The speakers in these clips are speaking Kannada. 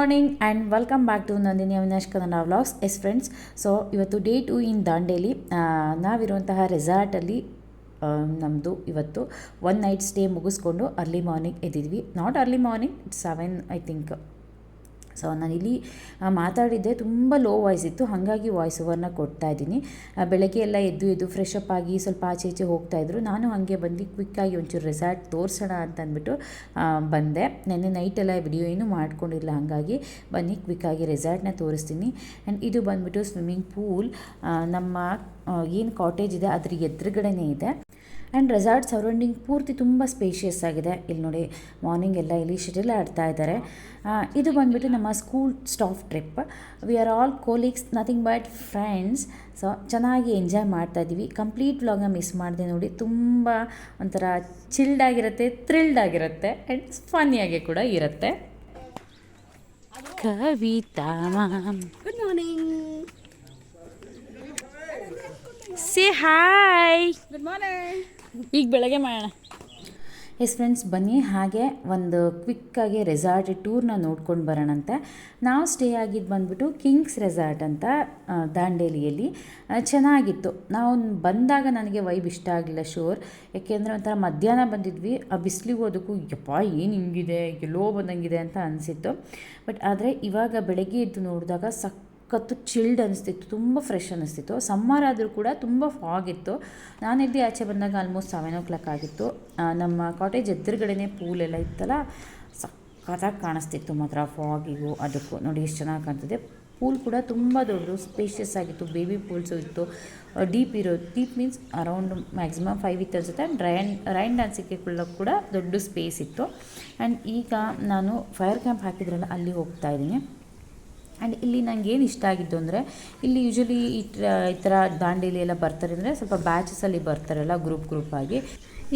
Morning and welcome back to Nandini Avinash Kannada vlogs yes friends so ಇವತ್ತು ಡೇ ಟು ಇನ್ ದಾಂಡೇಲಿ ನಾವಿರುವಂತಹ ರೆಸಾರ್ಟಲ್ಲಿ ನಮ್ಮದು ಇವತ್ತು ಒನ್ ನೈಟ್ ಸ್ಟೇ ಮುಗಿಸ್ಕೊಂಡು early morning ಎದ್ದಿದ್ವಿ. Not early morning seven I think so ಇಲ್ಲಿ ಮಾತಾಡಿದ್ದೆ ತುಂಬ ಲೋ ವಾಯ್ಸ್ ಇತ್ತು. ಹಾಗಾಗಿ ವಾಯ್ಸ್ ಓವರ್ನ ಕೊಡ್ತಾ ಇದ್ದೀನಿ. ಬೆಳಗ್ಗೆ ಎಲ್ಲ ಎದ್ದು ಎದ್ದು ಫ್ರೆಶ್ ಅಪ್ ಆಗಿ ಸ್ವಲ್ಪ ಆಚೆ ಈಚೆ ಹೋಗ್ತಾಯಿದ್ರು ನಾನು ಹಾಗೆ ಬಂದು ಕ್ವಿಕ್ಕಾಗಿ ಒಂಚೂರು ರೆಸಾರ್ಟ್ ತೋರಿಸೋಣ ಅಂತ ಅಂದ್ಬಿಟ್ಟು ಬಂದೆ. ನೆನ್ನೆ ನೈಟೆಲ್ಲ ವಿಡಿಯೋ ಏನೂ ಮಾಡ್ಕೊಂಡಿಲ್ಲ. ಹಾಗಾಗಿ ಬನ್ನಿ ಕ್ವಿಕ್ಕಾಗಿ ರೆಸಾರ್ಟ್ನ ತೋರಿಸ್ತೀನಿ. ಆ್ಯಂಡ್ ಇದು ಬಂದ್ಬಿಟ್ಟು ಸ್ವಿಮ್ಮಿಂಗ್ ಪೂಲ್ ನಮ್ಮ ಏನು ಕಾಟೇಜ್ ಇದೆ, ಅದ್ರ ಎದುರುಗಡೆನೇ ಇದೆ. ಆ್ಯಂಡ್ ರೆಸಾರ್ಟ್ ಸರೌಂಡಿಂಗ್ ಪೂರ್ತಿ ತುಂಬ ಸ್ಪೇಷಿಯಸ್ ಆಗಿದೆ. ಇಲ್ಲಿ ನೋಡಿ ಮಾರ್ನಿಂಗ್ ಎಲ್ಲ ಇಲ್ಲಿ ಶಟಲ್ ಆಡ್ತಾ ಇದ್ದಾರೆ. ಇದು ಬಂದುಬಿಟ್ಟು ನಮ್ಮ school staff trip we are all colleagues nothing but friends so ಚೆನ್ನಾಗಿ ಎಂಜಾಯ್ ಮಾಡ್ತಾ ಇದ್ದೀವಿ. ಕಂಪ್ಲೀಟ್ ವ್ಲಾಗ್ನ ಮಿಸ್ ಮಾಡಿದೆ ನೋಡಿ. ತುಂಬ ಒಂಥರ ಚಿಲ್ಡ್ ಆಗಿರುತ್ತೆ ಥ್ರಿಲ್ಡ್ ಆಗಿರುತ್ತೆ ಆ್ಯಂಡ್ ಫನ್ನಿಯಾಗಿ ಕೂಡ ಇರುತ್ತೆ. Kavita good morning say hi good morning ಈಗ ಬೆಳಗ್ಗೆ ಮಾಡೋಣ. ಎಸ್ ಫ್ರೆಂಡ್ಸ್ ಬನ್ನಿ. ಹಾಗೆ ಒಂದು ಕ್ವಿಕ್ಕಾಗಿ ರೆಸಾರ್ಟ್ ಟೂರ್ನ ನೋಡ್ಕೊಂಡು ಬರೋಣಂತೆ. ನಾವು ಸ್ಟೇ ಆಗಿದ್ದು ಬಂದ್ಬಿಟ್ಟು ಕಿಂಗ್ಸ್ ರೆಸಾರ್ಟ್ ಅಂತ ದಾಂಡೇಲಿಯಲ್ಲಿ ಚೆನ್ನಾಗಿತ್ತು. ನಾವು ಬಂದಾಗ ನನಗೆ ವೈಬ್ ಇಷ್ಟ ಆಗಲಿಲ್ಲ ಶೋರ್ ಯಾಕೆಂದರೆ ಒಂಥರ ಮಧ್ಯಾಹ್ನ ಬಂದಿದ್ವಿ. ಆ ಬಿಸಿಲಿಗೆ ಅದಕ್ಕೂ ಯಪ್ಪ ಏನು ಹಿಂಗಿದೆ? ಎಲ್ಲೋ ಬಂದಂಗಿದೆ ಅಂತ ಅನಿಸಿತ್ತು. ಬಟ್ ಆದರೆ ಇವಾಗ ಬೆಳಗ್ಗೆ ಎದ್ದು ನೋಡಿದಾಗ ಸಕ್ ಕತ್ತು ಚಿಲ್ಡ್ ಅನಿಸ್ತಿತ್ತು, ತುಂಬ ಫ್ರೆಶ್ ಅನಿಸ್ತಿತ್ತು. ಸಮ್ಮರ್ ಆದರೂ ಕೂಡ ತುಂಬ ಫಾಗ್ ಇತ್ತು. ಇದ್ದೆ ಆಚೆ ಬಂದಾಗ ಆಲ್ಮೋಸ್ಟ್ ಸೆವೆನ್ ಓ ಕ್ಲಾಕ್ ಆಗಿತ್ತು ನಮ್ಮ ಕಾಟೇಜ್ ಎದುರುಗಡೆನೇ ಪೂಲ್ ಎಲ್ಲ ಇತ್ತಲ್ಲ, ಸಖತ್ತಾಗಿ ಕಾಣಿಸ್ತಿತ್ತು ಮಾತ್ರ ಫಾಗಿಗು ಅದಕ್ಕೂ. ನೋಡಿ ಎಷ್ಟು ಚೆನ್ನಾಗಿ ಕಾಣ್ತಿದೆ. ಪೂಲ್ ಕೂಡ ತುಂಬ ದೊಡ್ಡದು ಸ್ಪೇಷಿಯಸ್ ಆಗಿತ್ತು ಬೇಬಿ ಪೂಲ್ಸು ಇತ್ತು. ಡೀಪ್ ಇರೋ deep means around maximum five ಇತ್ತು ಅನ್ಸುತ್ತೆ. ಆ್ಯಂಡ್ ರೈನ್ ರೈನ್ ಡ್ಯಾನ್ಸಿಗೆ ಕೂಡ ದೊಡ್ಡ ಸ್ಪೇಸ್ ಇತ್ತು. ಆ್ಯಂಡ್ ಈಗ ನಾನು ಫೈರ್ ಕ್ಯಾಂಪ್ ಹಾಕಿದ್ರಲ್ಲ, ಅಲ್ಲಿ ಹೋಗ್ತಾ ಇದ್ದೀನಿ. ಆ್ಯಂಡ್ ಇಲ್ಲಿ ನನಗೆ ಏನು ಇಷ್ಟ ಆಗಿದ್ದು ಅಂದರೆ, ಇಲ್ಲಿ ಯೂಶಲಿ ಈ ಈ ಥರ ದಾಂಡೇಲಿ ಎಲ್ಲ ಬರ್ತಾರೆ ಅಂದರೆ ಸ್ವಲ್ಪ ಬ್ಯಾಚಸಲ್ಲಿ ಬರ್ತಾರಲ್ಲ ಗ್ರೂಪ್ ಗ್ರೂಪ್ ಆಗಿ.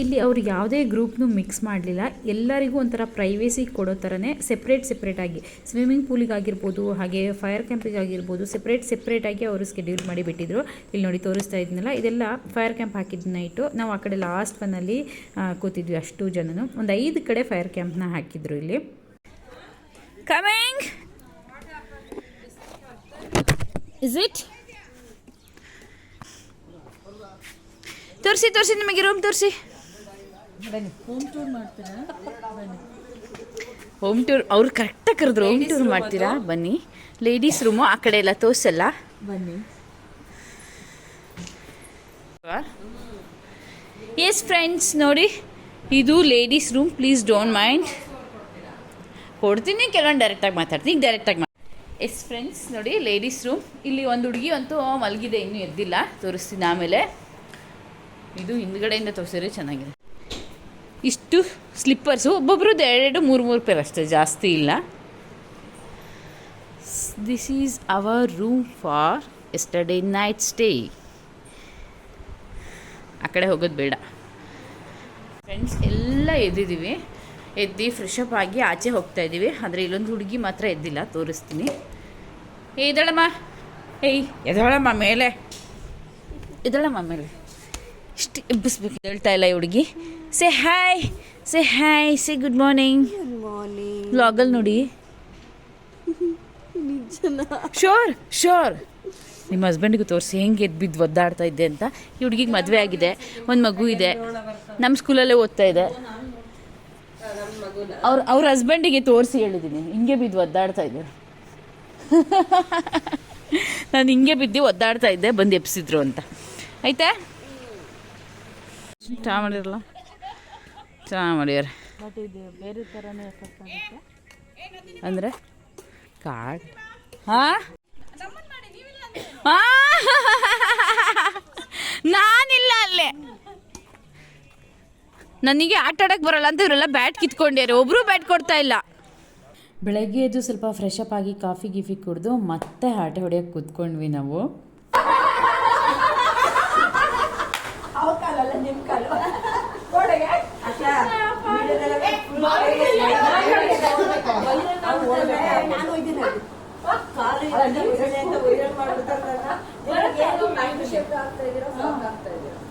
ಇಲ್ಲಿ ಅವರು ಯಾವುದೇ ಗ್ರೂಪ್ನು ಮಿಕ್ಸ್ ಮಾಡಲಿಲ್ಲ. ಎಲ್ಲರಿಗೂ ಒಂಥರ ಪ್ರೈವೇಸಿ ಕೊಡೋ ಥರನೇ ಸೆಪ್ರೇಟ್ ಸೆಪ್ರೇಟಾಗಿ ಸ್ವಿಮ್ಮಿಂಗ್ ಪೂಲಿಗಾಗಿರ್ಬೋದು ಹಾಗೆ ಫೈರ್ ಕ್ಯಾಂಪಿಗಾಗಿರ್ಬೋದು ಸೆಪ್ರೇಟ್ ಸೆಪ್ರೇಟಾಗಿ ಅವರು ಸ್ಕೆಡ್ಯೂಲ್ ಮಾಡಿಬಿಟ್ಟಿದ್ರು ಇಲ್ಲಿ ನೋಡಿ ತೋರಿಸ್ತಾ ಇದ್ನಲ್ಲ, ಇದೆಲ್ಲ ಫೈರ್ ಕ್ಯಾಂಪ್ ಹಾಕಿದ ನೈಟು ನಾವು ಆ ಕಡೆ ಲಾಸ್ಟ್ ಒನ್ನಲ್ಲಿ ಕೂತಿದ್ವಿ ಅಷ್ಟು ಜನನು. ಒಂದು ಐದು ಕಡೆ ಫೈರ್ ಕ್ಯಾಂಪ್ನ ಹಾಕಿದ್ರು ಇಲ್ಲಿ. ಕಮಿಂಗ್ ಇಸ್ ಇಟ್ ತೋರಿಸಿ ತೋರಿಸಿ ನಿಮಗೆ ರೂಮ್ ತೋರಿಸಿ. ಹೋಮ್ ಟೂರ್ ಅವ್ರು ಕರೆಕ್ಟಾಗಿ ಕರೆದ್ರು ಹೋಮ್ ಟೂರ್ ಮಾಡ್ತೀರಾ? ಬನ್ನಿ. ಲೇಡೀಸ್ ರೂಮು ಆ ಕಡೆ ಎಲ್ಲ ತೋರಿಸಲ್ಲ. ಬನ್ನಿ. ಎಸ್ ಫ್ರೆಂಡ್ಸ್ ನೋಡಿ. ಇದು ladies room please don't mind ಕೊಡ್ತೀನಿ ಕೆಲವೊಂದು ಡೈರೆಕ್ಟಾಗಿ ಮಾತಾಡ್ತೀನಿ. ಈಗ ಡೈರೆಕ್ಟಾಗಿ ಎಸ್ ಫ್ರೆಂಡ್ಸ್, ನೋಡಿ ಲೇಡೀಸ್ ರೂಮ್ ಇಲ್ಲಿ ಒಂದು ಹುಡುಗಿ ಅಂತೂ ಮಲಗಿದೆ, ಇನ್ನೂ ಎದ್ದಿಲ್ಲ. ತೋರಿಸ್ತೀನಿ ಆಮೇಲೆ. ಇದು ಹಿಂದ್ಗಡೆಯಿಂದ ತೋರಿಸಿದ್ರೆ ಚೆನ್ನಾಗಿದೆ. ಇಷ್ಟು ಸ್ಲಿಪ್ಪರ್ಸು ಒಬ್ಬೊಬ್ರದ್ದು ಎರಡೆರಡು ಮೂರು ಮೂರು ಪೇರ್ ಅಷ್ಟೇ, ಜಾಸ್ತಿ ಇಲ್ಲ. This is our room for yesterday night stay ಆ ಕಡೆ ಹೋಗೋದು ಬೇಡ. ಫ್ರೆಂಡ್ಸ್ ಎಲ್ಲ ಎದ್ದಿದ್ದೀವಿ ಎದ್ದು ಫ್ರೆಶ್ ಅಪ್ ಆಗಿ ಆಚೆ ಹೋಗ್ತಾ ಇದ್ದೀವಿ. ಆದರೆ ಇಲ್ಲೊಂದು ಹುಡುಗಿ ಮಾತ್ರ ಎದ್ದಿಲ್ಲ ತೋರಿಸ್ತೀನಿ. ಏ ಇದಳಮ್ಮ. ಏಯ್ ಎದಳಮ್ಮ ಮೇಲೆ. ಎದಳಮ್ಮ ಮೇಲೆ. ಇಷ್ಟು ಎಬ್ಬಿಸ್ಬೇಕು ಹೇಳ್ತಾ ಇಲ್ಲ ಈ ಹುಡುಗಿ. Say hi say hi say good morning morning ವ್ಲಾಗಲ್ಲಿ ನೋಡಿ. ಶೋರ್ ಶೋರ್ ನಿಮ್ಮ ಹಸ್ಬೆಂಡಿಗೂ ತೋರಿಸಿ ಹೆಂಗೆ ಎದ್ದು ಬಿದ್ದು ಒದ್ದಾಡ್ತಾ ಇದ್ದೆ ಅಂತ. ಈ ಹುಡುಗಿಗೆ ಮದುವೆ ಆಗಿದೆ. ಒಂದು ಮಗು ಇದೆ. ನಮ್ಮ ಸ್ಕೂಲಲ್ಲೇ ಓದ್ತಾ ಇದೆ. ಅವ್ರ ಅವ್ರ ಹಸ್ಬೆಂಡಿಗೆ ತೋರಿಸಿ ಹೇಳಿದ್ದೀನಿ ಹಿಂಗೆ ಬಿದ್ದು ಒದ್ದಾಡ್ತಾ ಇದ್ದೆ ನಾನು ಹಿಂಗೆ ಬಿದ್ದು ಒದ್ದಾಡ್ತಾ ಇದ್ದೆ ಬಂದು ಎಪ್ಸಿದ್ರು ಅಂತ. ಆಯ್ತಾ? ಚಾ ಮಾಡಿರಲ್ಲ ಚಾ ಮಾಡ್ಯಾರ ಅಂದ್ರೆ ಕಾಡ್ ಬೇರೆ ಥರನೇ ಎಫೆಕ್ಟ್ ಆಗುತ್ತೆ. ಅಂದರೆ? ಕಾರ್ಡ್ ಹಾಂ ನಾನಿಲ್ಲ ಅಲ್ಲೇ ನನಗೆ ಆಟ ಆಡಕ್ಕೆ ಬರಲ್ಲ ಅಂತ ಇವರೆಲ್ಲ ಬ್ಯಾಟ್ ಕಿತ್ಕೊಂಡ್ಯಾರೆ ಒಬ್ಬರು ಬ್ಯಾಟ್ ಕೊಡ್ತಾ ಇಲ್ಲ. ಬೆಳಗ್ಗೆ ಎದ್ದು ಸ್ವಲ್ಪ ಫ್ರೆಶ್ ಅಪ್ ಆಗಿ ಕಾಫಿ ಗಿಫಿ ಕುಡಿದು ಮತ್ತೆ ಆಟ ಹೊಡೆಯೋಕೆ ಕೂತ್ಕೊಂಡ್ವಿ ನಾವು.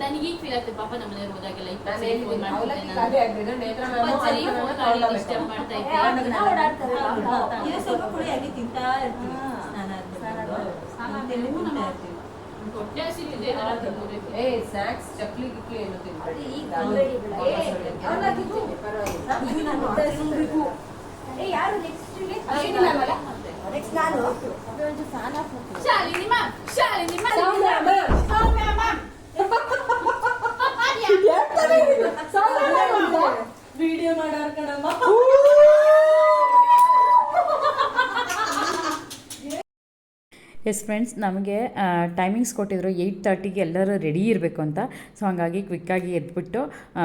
ನನಗೆ ಈಗ ಫೀಲ್ ಆಗ್ತದೆ ಪಾಪ ನಮ್ಮ ಮನೆಯವ್ರು ಹೋದಾಗೆಲ್ಲ ಇಪ್ಪತ್ತು ನಾನು ಸರಿ ಫೋನ್ ಮಾಡ್ತಿದ್ದೆ ಡಿಸ್ಟರ್ಬ್ ಮಾಡ್ತಾ ಇದ್ದೆ ತಿಂತಾ ಸ್ನಾನ ಆದ್ಮೇಲೆ ಹೊಟ್ಟೆ ಹಸಿತಿದೆ. ಏ ಸ್ನಾಕ್ಸ್ ಚಕ್ಲಿ ಗಿಕ್ಲಿ ಏನು ತಿನ್ಬೇಡಿ. ಈಗ ಏ, ಯಾರು next ಇಲ್ಲಿ? ಅಶ್ವಿನಿ ma'am ಅಲ್ಲ? Next ನಾನು. Shalini ma'am Shalini ma'am Soumya ma'am. Video ಮಾಡೋರ್ ಕಣಮ್ಮ ಎಸ್ ಫ್ರೆಂಡ್ಸ್ ನಮಗೆ ಟೈಮಿಂಗ್ಸ್ ಕೊಟ್ಟಿದ್ರು ಏಯ್ಟ್ ತರ್ಟಿಗೆ ಎಲ್ಲರೂ ರೆಡಿ ಇರಬೇಕು ಅಂತ. ಸೊ ಹಾಗಾಗಿ ಕ್ವಿಕ್ಕಾಗಿ ಎದ್ಬಿಟ್ಟು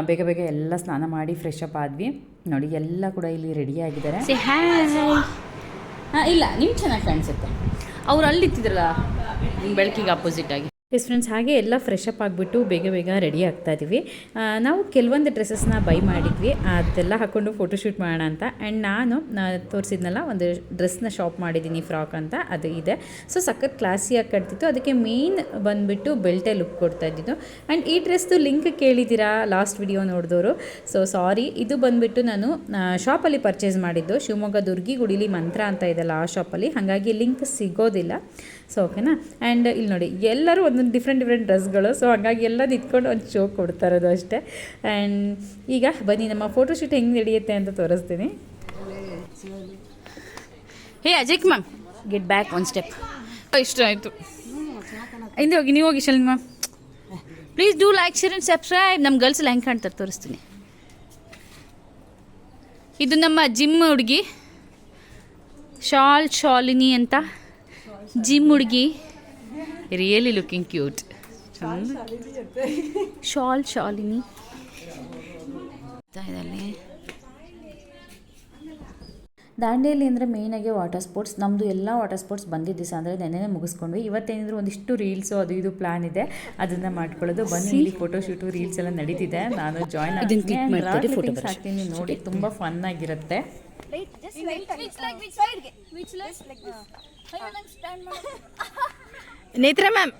ಬೇಗ ಬೇಗ ಎಲ್ಲ ಸ್ನಾನ ಮಾಡಿ ಫ್ರೆಶ್ ಅಪ್ ಆದ್ವಿ. ನೋಡಿ ಎಲ್ಲ ಕೂಡ ಇಲ್ಲಿ ರೆಡಿ ಆಗಿದ್ದಾರೆ. ಹಾಂ ಇಲ್ಲ ನಿಮ್ಮ ಚೆನ್ನಾಗಿ ಕಾಣಿಸುತ್ತೆ ಅವ್ರು ಅಲ್ಲಿ ಇತ್ತಿದ್ರಲ್ಲ ಬೆಳಕಿಗೆ ಅಪೋಸಿಟ್ ಆಗಿ. ಎಸ್ ಫ್ರೆಂಡ್ಸ್ ಹಾಗೆ ಎಲ್ಲ ಫ್ರೆಶ್ ಅಪ್ ಆಗಿಬಿಟ್ಟು ಬೇಗ ಬೇಗ ರೆಡಿ ಆಗ್ತಾ ಇದ್ದೀವಿ ನಾವು ಕೆಲವೊಂದು ಡ್ರೆಸ್ಸಸ್ನ ಬೈ ಮಾಡಿದ್ವಿ. ಅದೆಲ್ಲ ಹಾಕ್ಕೊಂಡು ಫೋಟೋಶೂಟ್ ಮಾಡೋಣ ಅಂತ. ಆ್ಯಂಡ್ ನಾನು ತೋರಿಸಿದ್ನಲ್ಲ, ಒಂದು ಡ್ರೆಸ್ನ ಶಾಪ್ ಮಾಡಿದ್ದೀನಿ ಫ್ರಾಕ್ ಅಂತ. ಅದು ಇದೆ. ಸೊ ಸಖತ್ ಕ್ಲಾಸಿಯಾಗಿ ಕಟ್ತಿತ್ತು ಅದಕ್ಕೆ ಮೇನ್ ಬಂದುಬಿಟ್ಟು ಬೆಲ್ಟೇ ಲುಕ್ ಕೊಡ್ತಾ ಇದ್ದಿದ್ದು. ಆ್ಯಂಡ್ ಈ ಡ್ರೆಸ್ದು ಲಿಂಕ್ ಕೇಳಿದ್ದೀರಾ? ಲಾಸ್ಟ್ ವಿಡಿಯೋ ನೋಡಿದವರು ಸೊ ಸಾರಿ ಇದು ಬಂದುಬಿಟ್ಟು ನಾನು ಶಾಪಲ್ಲಿ ಪರ್ಚೇಸ್ ಮಾಡಿದ್ದು. ಶಿವಮೊಗ್ಗ ದುರ್ಗಿ ಗುಡಿಲಿ ಮಂತ್ರ ಅಂತ ಇದೆಲ್ಲ ಆ ಶಾಪಲ್ಲಿ ಹಾಗಾಗಿ ಲಿಂಕ್ ಸಿಗೋದಿಲ್ಲ. ಸೊ ಓಕೆನಾ ಆ್ಯಂಡ್ ಇಲ್ಲಿ ನೋಡಿ, ಎಲ್ಲರೂ ಒಂದೊಂದು ಡಿಫ್ರೆಂಟ್ ಡಿಫ್ರೆಂಟ್ ಡ್ರೆಸ್ಗಳು ಸೊ ಹಾಗಾಗಿ ಎಲ್ಲ ನಿಂತ್ಕೊಂಡು ಒಂದು ಶೋ ಕೊಡ್ತಾ ಇರೋದು ಅಷ್ಟೇ. ಆ್ಯಂಡ್ ಈಗ ಬನ್ನಿ ನಮ್ಮ ಫೋಟೋಶೂಟ್ ಹೆಂಗೆ ನಡೆಯುತ್ತೆ ಅಂತ ತೋರಿಸ್ತೀನಿ. Hey Ajay ma'am. Get back one step ಇಷ್ಟ ಆಯಿತು. ಹಿಂದೆ ಹೋಗಿ ನೀವು ಹೋಗಿ Shalin ma'am. Please do like share and subscribe ನಮ್ಮ ಗರ್ಲ್ಸ್ ಹೆಂಗೆ ಕಾಣ್ತಾರೆ ತೋರಿಸ್ತೀನಿ. ಇದು ನಮ್ಮ ಜಿಮ್ ಹುಡುಗಿ. ಶಾಲ್ ಶಾಲಿನಿ ಅಂತ. ಜಿಮ್ ಹುಡುಗಿ. ರಿಯಲಿ ಲುಕಿಂಗ್ ಕ್ಯೂಟ್ ಶಾಲ್ ಶಾಲಿನಿ ದಾಂಡೇಲಿ ದಾಂಡೇಲಿ ಅಂದರೆ ಮೇಯ್ನಾಗಿ ವಾಟರ್ ಸ್ಪೋರ್ಟ್ಸ್ ನಮ್ಮದು ಎಲ್ಲ ವಾಟರ್ ಸ್ಪೋರ್ಟ್ಸ್ ಬಂದಿದ್ದ ದಿವಸ ಅಂದರೆ ನೆನ್ನೆ ಮುಗಿಸ್ಕೊಂಡ್ವಿ. ಇವತ್ತೇನಿದ್ರು ಒಂದಿಷ್ಟು ರೀಲ್ಸು ಅದು ಇದು ಪ್ಲಾನ್ ಇದೆ. ಅದನ್ನು ಮಾಡ್ಕೊಳ್ಳೋದು. ಬನ್ನಿ ಇಲ್ಲಿ ಫೋಟೋ ಶೂಟು ರೀಲ್ಸ್ ಎಲ್ಲ ನಡೀತಿದೆ. ನಾನು ಜಾಯ್ನ್ ಆಗ್ತೀನಿ. ನೋಡಿ. ತುಂಬ ಫನ್ ಆಗಿರುತ್ತೆ. ನೇತ್ರ ಮ್ಯಾಮ್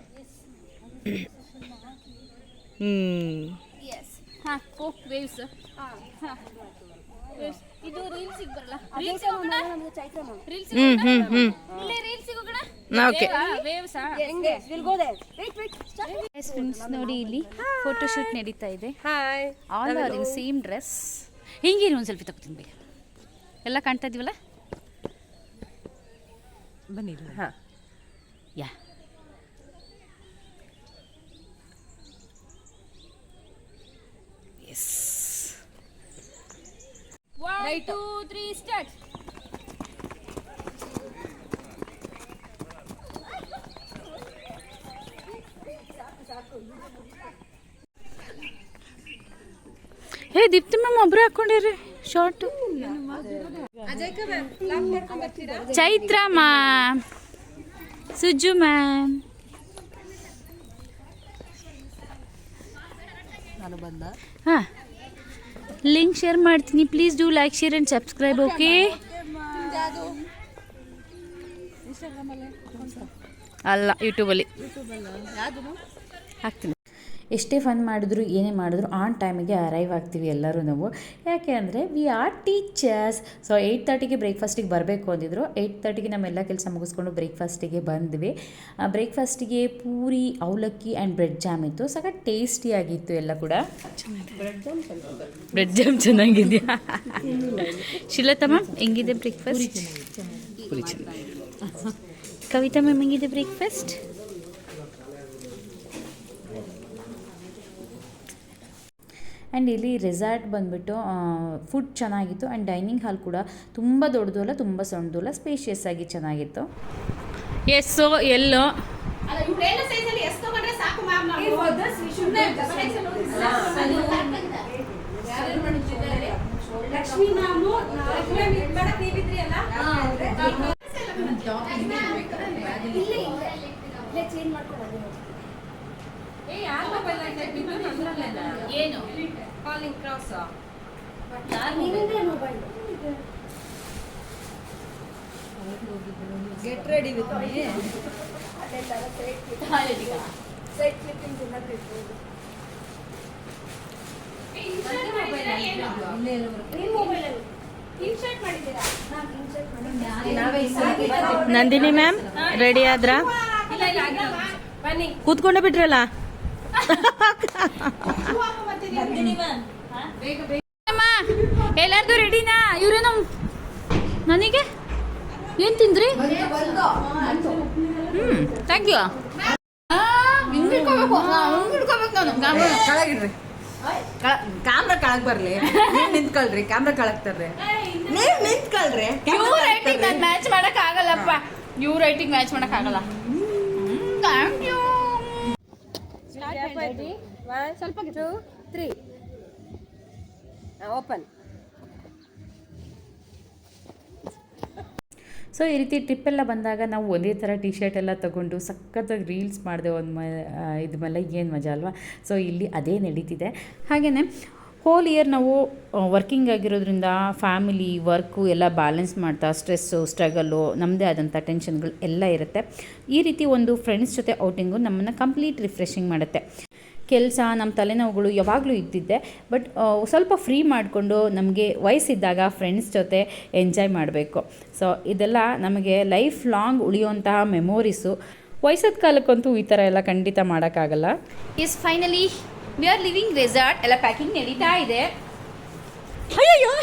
ಹಾ ಓ ವೇವ್ಸ್ ಇದು ರೀಲ್ಸಿಗೆ ಬರಲ್ಲ ರೀಲ್ಸ್ ಹೋಗೋಣ ರೀಲ್ಸ್ ಹ್ಮ್ ಹ್ಮ್ ಹ್ಮ್. ಇಲ್ಲೇ ರೀಲ್ಸಿಗೆ ಹೋಗೋಣ ಓಕೆ ವೇವ್ಸ್ ಫ್ರೆಂಡ್ಸ್ ನೋಡಿ ಇಲ್ಲಿ ಫೋಟೋ ಶೂಟ್ ನಡೀತಾ ಇದೆ. Hi all are in same dress ಹಿಂಗಿರಿ ಒಂದು ಸ್ವಲ್ಪ ತಗೋತೀನಿ ಬೇಗ. ಎಲ್ಲ ಕಾಣ್ತಾ ಇದೀವಲ್ಲ ಬನ್ನಿ ಹಾ. Yeah. Yes one two three start hey Deepti ma'am ಒಬ್ರು ಹಾಕೊಂಡಿರಿ. Short Chaitra ma'am Sujju ma'am ಹಾಂ. ಲಿಂಕ್ ಶೇರ್ ಮಾಡ್ತೀನಿ. Please do like share and subscribe okay ಅಲ್ಲ ಯೂಟ್ಯೂಬಲ್ಲಿ ಹಾಕ್ತೀನಿ. ಎಷ್ಟೇ ಫನ್ ಮಾಡಿದ್ರು ಏನೇ ಮಾಡಿದ್ರು ಆನ್ ಟೈಮಿಗೆ ಅರೈವ್ ಆಗ್ತೀವಿ ಎಲ್ಲರೂ ನಾವು. ಯಾಕೆ ಅಂದರೆ we are teachers so eight ತರ್ಟಿಗೆ ಬ್ರೇಕ್ಫಾಸ್ಟಿಗೆ ಬರಬೇಕು ಅಂದಿದ್ರು. ಏಯ್ಟ್ ತರ್ಟಿಗೆ ನಮ್ಮೆಲ್ಲ ಕೆಲಸ ಮುಗಿಸ್ಕೊಂಡು ಬ್ರೇಕ್ಫಾಸ್ಟಿಗೆ ಬಂದ್ವಿ. ಬ್ರೇಕ್ಫಾಸ್ಟಿಗೆ ಪೂರಿ ಅವಲಕ್ಕಿ ಆ್ಯಂಡ್ ಬ್ರೆಡ್ ಜಾಮ್ ಇತ್ತು. ಸಖತ್ ಟೇಸ್ಟಿಯಾಗಿತ್ತು ಎಲ್ಲ ಕೂಡ. ಬ್ರೆಡ್ ಜಾಮ್ ಚೆನ್ನಾಗಿದೆಯಾ? ಶಿಲತಾ ಮ್ಯಾಮ್ ಹೆಂಗಿದೆ ಬ್ರೇಕ್ಫಾಸ್ಟ್ ಕವಿತಾ ಮ್ಯಾಮ್ ಹೆಂಗಿದೆ ಬ್ರೇಕ್ಫಾಸ್ಟ್ ಆ್ಯಂಡ್ ಇಲ್ಲಿ ರೆಸಾರ್ಟ್ ಬಂದುಬಿಟ್ಟು ಫುಡ್ ಚೆನ್ನಾಗಿತ್ತು ಆ್ಯಂಡ್ ಡೈನಿಂಗ್ ಹಾಲ್ ಕೂಡ ತುಂಬ ದೊಡ್ಡದು ಅಲ್ಲ ತುಂಬ ಸಣ್ಣದು ಅಲ್ಲ ಸ್ಪೇಷಿಯಸ್ ಆಗಿ ಚೆನ್ನಾಗಿತ್ತು ಎಸ್ಸೋ ಎಲ್ಲೋ ಲಕ್ಷ್ಮೀ ಏನು? Calling cross get ready with me Nandini ma'am ready ಆದ್ರ? ಇಲ್ಲ ಇಲ್ಲ ಬನ್ನಿ. ಕೂತ್ಕೊಂಡೆ ಬಿಟ್ರಲ್ಲ? ಎಲ್ಲಾರ್ದು ರೆಡಿನಾ ಇವ್ರು ನಮ್ ನನಗೆ? ಏನ್ ತಿಂದ್ರಿ? ಹ್ಮ್ ಥ್ಯಾಂಕ್ ಯು ಕೆಳಗಿಡ್ರಿ. ಕ್ಯಾಮ್ರಾ ಕೆಳಗ್ ಬರ್ಲಿ. ನೀವ್ ನಿಂತ್ಕೊಳ್ರಿ. ಕ್ಯಾಮ್ರಾ ಕೆಳಗ್ ತರ್ರಿ. ನೀವ್ ನಿಂತ್ಕೊಳ್ರಿ. ಇವ್ರ ರೈಟಿಂಗ್ ನಾನು ಮ್ಯಾಚ್ ಮಾಡಕ್ ಆಗಲ್ಲಪ್ಪ. ಇವ್ರ ರೈಟಿಂಗ್ ಮ್ಯಾಚ್ ಮಾಡಕ್ ಆಗಲ್ಲ. ಥ್ಯಾಂಕ್ ಯು ಸ್ವಲ್ಪ ಟೂ ತ್ರೀ ಓಪನ್ ಸೊ ಈ ರೀತಿ ಟ್ರಿಪ್ ಎಲ್ಲ ಬಂದಾಗ ನಾವು ಒಂದೇ ಥರ ಟಿ ಶರ್ಟ್ ಎಲ್ಲ ತೊಗೊಂಡು ಸಖತ್ತಾಗಿ ರೀಲ್ಸ್ ಮಾಡಿದೆ ಒಂದು ಮ ಇದು ಮೇಲೆ ಏನು ಮಜಾ ಅಲ್ವಾ? ಸೊ ಇಲ್ಲಿ ಅದೇ ನಡೀತಿದೆ. ಹಾಗೆಯೇ ಹೋಲ್ ಇಯರ್ ನಾವು ವರ್ಕಿಂಗ್ ಆಗಿರೋದ್ರಿಂದ ಫ್ಯಾಮಿಲಿ ವರ್ಕು ಎಲ್ಲ ಬ್ಯಾಲೆನ್ಸ್ ಮಾಡ್ತಾ ಸ್ಟ್ರೆಸ್ಸು ಸ್ಟ್ರಗಲ್ಲು ನಮ್ಮದೇ ಆದಂಥ ಟೆನ್ಷನ್ಗಳು ಎಲ್ಲ ಇರುತ್ತೆ. ಈ ರೀತಿ ಒಂದು ಫ್ರೆಂಡ್ಸ್ ಜೊತೆ ಔಟಿಂಗು ನಮ್ಮನ್ನು ಕಂಪ್ಲೀಟ್ ರಿಫ್ರೆಶಿಂಗ್ ಮಾಡುತ್ತೆ. ಕೆಲಸ ನಮ್ಮ ತಲೆನೋವುಗಳು ಯಾವಾಗಲೂ ಇದ್ದಿದ್ದೆ. ಬಟ್ ಸ್ವಲ್ಪ ಫ್ರೀ ಮಾಡಿಕೊಂಡು ನಮಗೆ ವಯಸ್ಸಿದ್ದಾಗ ಫ್ರೆಂಡ್ಸ್ ಜೊತೆ ಎಂಜಾಯ್ ಮಾಡಬೇಕು. ಸೊ ಇದೆಲ್ಲ ನಮಗೆ ಲೈಫ್ ಲಾಂಗ್ ಉಳಿಯುವಂತಹ ಮೆಮೊರೀಸು. ವಯಸ್ಸಾದ ಕಾಲಕ್ಕಂತೂ ಈ ಥರ ಎಲ್ಲ ಖಂಡಿತ ಮಾಡೋಕ್ಕಾಗಲ್ಲ. Is finally we are leaving resort ಎಲ್ಲ ಪ್ಯಾಕಿಂಗ್ ನಡೀತಾ ಇದೆ. ಅಯ್ಯಯ್ಯೋ!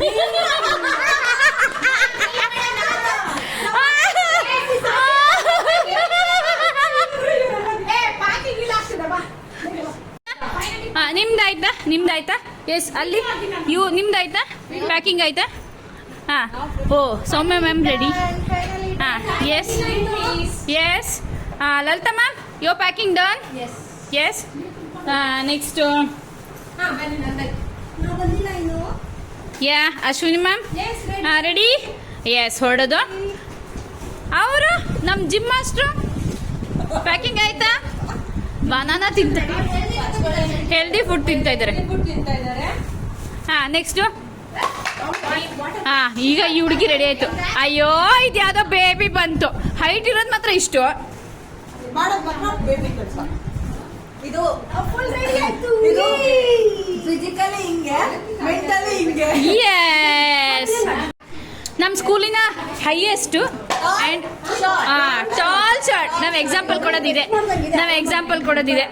ನಿಮ್ದಾಯ್ತಾ? ನಿಮ್ದಾಯ್ತಾ? ಎಸ್ ಅಲ್ಲಿ? ಯು ನಿಮ್ದಾಯ್ತಾ? ಪ್ಯಾಕಿಂಗ್ ಆಯ್ತಾ? ಹಾಂ. ಓ ಸೌಮ್ಯ ಮ್ಯಾಮ್ ರೆಡಿ ಹಾಂ ಎಸ್ ಎಸ್ ಹಾಂ ಲಲಿತಾ ಮ್ಯಾಮ್ ಯೋ packing done yes next yeah Ashwini ma'am ಹಾಂ ರೆಡಿ ಎಸ್ ಹೊರಡೋದು ಅವರು ನಮ್ಮ ಜಿಮ್ ಮಾಸ್ಟ್ರು ಪ್ಯಾಕಿಂಗ್ ಆಯ್ತಾ? ಬನಾನಾ ತಿಂತ ಹೆಲ್ದಿ ಫುಡ್ ತಿಂತಾ ಇದ್ದಾರೆ. ಹಾ ನೆಕ್ಸ್ಟ್ ಹಾ ಈಗ ಈ ಹುಡುಗಿ ರೆಡಿ ಆಯ್ತು. ಅಯ್ಯೋ ಇದು ಯಾವುದೋ ಬೇಬಿ ಬಂತು. ಹೈಟ್ ಇರೋದು ಮಾತ್ರ ಇಷ್ಟು. ಇದು ನಮ್ಮ ಸ್ಕೂಲಿನ ಹೈಯೆಸ್ಟ್ ಆ್ಯಂಡ್ ಟಾಲ್ ಶಾರ್ಟ್ ನಾವು ಎಕ್ಸಾಂಪಲ್ ಕೊಡೋದಿದೆ. ನಾವು ಎಕ್ಸಾಂಪಲ್ ಕೊಡೋದಿದೆ.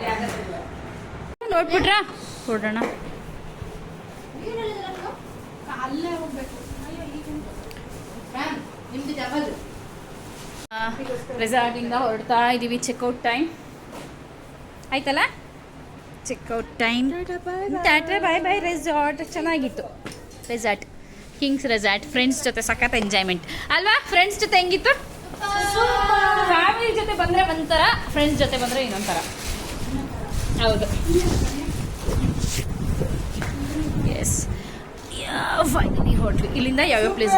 ನೋಡ್ಬಿಟ್ರಾ? ಕೊಡೋಣ. ರೆಸಾರ್ಟಿಂದ ಹೊರಡ್ತಾ ಇದ್ದೀವಿ ಚೆಕ್ಔಟ್ ಟೈಮ್ ಆಯ್ತಲ್ಲ? Checkout time tata bye bye resort ಚೆನ್ನಾಗಿತ್ತು. ರೆಸಾರ್ಟ್ ಕಿಂಗ್ಸ್ ರೆಸಾರ್ಟ್ ಫ್ರೆಂಡ್ಸ್ ಜೊತೆ ಸಖತ್ ಎಂಜಾಯ್ಮೆಂಟ್. ಅಲ್ವಾ? ಫ್ರೆಂಡ್ಸ್ ಜೊತೆ ಹೆಂಗಿತ್ತು? ಫ್ಯಾಮಿಲಿ ಜೊತೆ ಬಂದರೆ ಒಂಥರ ಫ್ರೆಂಡ್ಸ್ ಜೊತೆ ಬಂದರೆ ಇನ್ನೊಂಥರ. ಹೌದು. ಎಸ್ ಫೈನಲಿ ಹೊರಟ್ವಿ ಇಲ್ಲಿಂದ ಯಾವ್ಯಾವ ಪ್ಲೇಸ್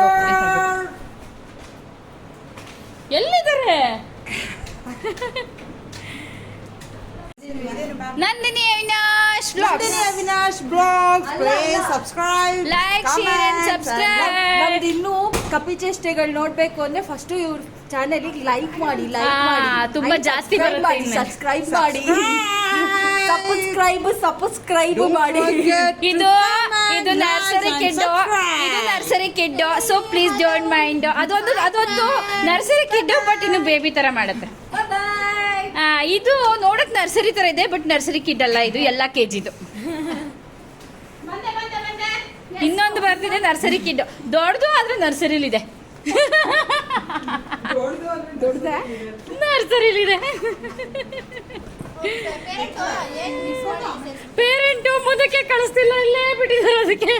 ಎಲ್ಲಿದ್ದಾರೆ? Nandini Avinash blogs Avinash blogs please subscribe Like, share and subscribe. ನಮ್ದು ಇನ್ನೂ ಕಪಿ ಚೇಷ್ಟೆಗಳು ನೋಡ್ಬೇಕು ಅಂದ್ರೆ ಫಸ್ಟ್ ಇವ್ರ ಚಾನೆಲ್ ಲೈಕ್ ಮಾಡಿ ಲೈಕ್ ಮಾಡಿ. ತುಂಬಾ ಜಾಸ್ತಿ ಮಾಡಿ. ಸಬ್ಸ್ಕ್ರೈಬ್ ಮಾಡಿ. ಸಬ್ಸ್ಕ್ರೈಬ್ ಸಬ್ಸ್ಕ್ರೈಬ್ ಮಾಡಿ. ಇದು ಇದು ನರ್ಸರಿ ಕಿಡ್ ಇದು nursery kid so please don't mind ಅದೊಂದು ಅದೊಂದು ನರ್ಸರಿ ಕಿಡ್ ಬಟ್ ಇನ್ನು ಬೇಬಿ ತರ ಮಾಡುತ್ತೆ. ಇದು ನೋಡಕ್ ನರ್ಸರಿ ತರ ಇದೆ ಬಟ್ ನರ್ಸರಿ ಕಿಡ್ ಅಲ್ಲ ಇದು ಎಲ್ಲ ಕೆಜಿದು ಇನ್ನೊಂದು ಬರ್ತಿದೆ ನರ್ಸರಿ ಕಿಡ್ ದೊಡ್ಡದು ಆದ್ರೆ ನರ್ಸರಿಲಿದೆ ನರ್ಸರಿಲಿದೆ ಪೇರೆಂಟು ಮುದಕ್ಕೆ ಕಳಿಸ್ತಿಲ್ಲ ಇಲ್ಲೇ ಬಿಟ್ಟಿದ್ದಾರೆ ಅದಕ್ಕೆ.